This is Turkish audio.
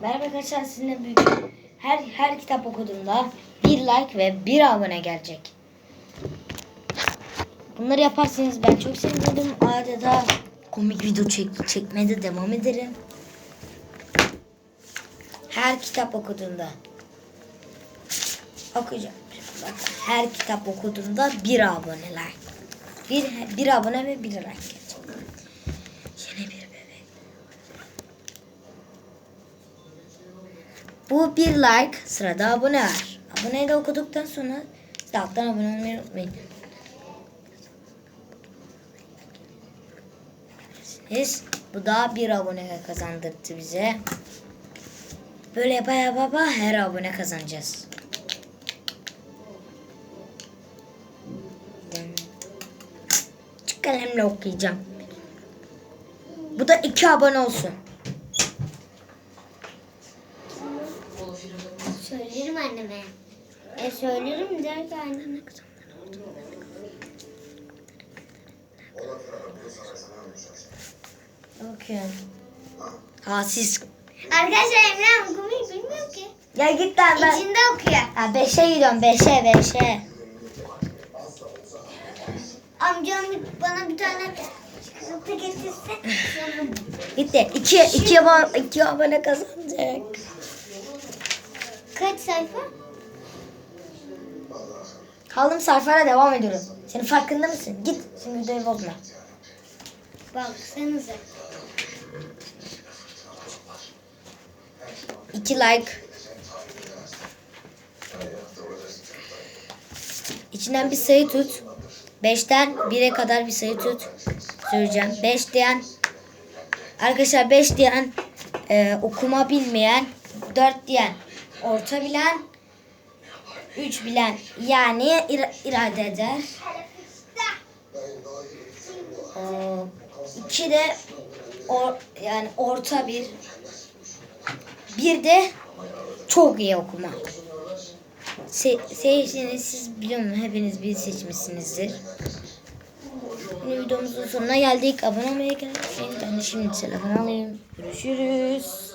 Merhaba arkadaşlar sizinle büyük her her kitap okuduğumda bir like ve bir abone gelecek. Bunları yaparsanız ben çok sevinirim. Adeta komik video çek, çekmeye de devam ederim. Her kitap okuduğumda okuyacağım. Bak, her kitap okuduğumda bir abone like. Bir, bir abone ve bir like gelecek. Yeni bir bebek. Bu bir like sırada abone var. Aboneyi de okuduktan sonra siz alttan abone olmayı unutmayın. Siz, bu da bir abone kazandırdı bize. Böyle yapa yapa her abone kazanacağız. Küçük kalemle okuyacağım. Bu da iki abone olsun. Söylerim anneme. E söylerim der ki anneme. Bakıyorum. Ha siz. Arkadaşlar Emre okumayı bilmiyor ki. Ya git lan ben. İçinde okuyor. Ha beşe gidiyorum beşe beşe. Amcam bana bir tane çikolata getirse. Gitti. İki, iki, abone, iki abone kazanacak. Kaç sayfa? Kaldım sayfaya devam ediyorum. Senin farkında mısın? Git. Şimdi videoyu bozma. Baksanıza. İki like. İçinden bir sayı tut. Beşten bire kadar bir sayı tut. Söyleyeceğim. Beş diyen Arkadaşlar beş diyen e, okuma bilmeyen. Dört diyen orta bilen. Üç bilen yani ira- irade eder. Ee, iki de or, yani orta bir. Bir de çok iyi okuma. Se seçtiğiniz siz biliyor musunuz? Hepiniz bir seçmişsinizdir. Şimdi videomuzun sonuna geldik. Abone olmayı unutmayın. Ben de şimdi telefon alayım. Görüşürüz.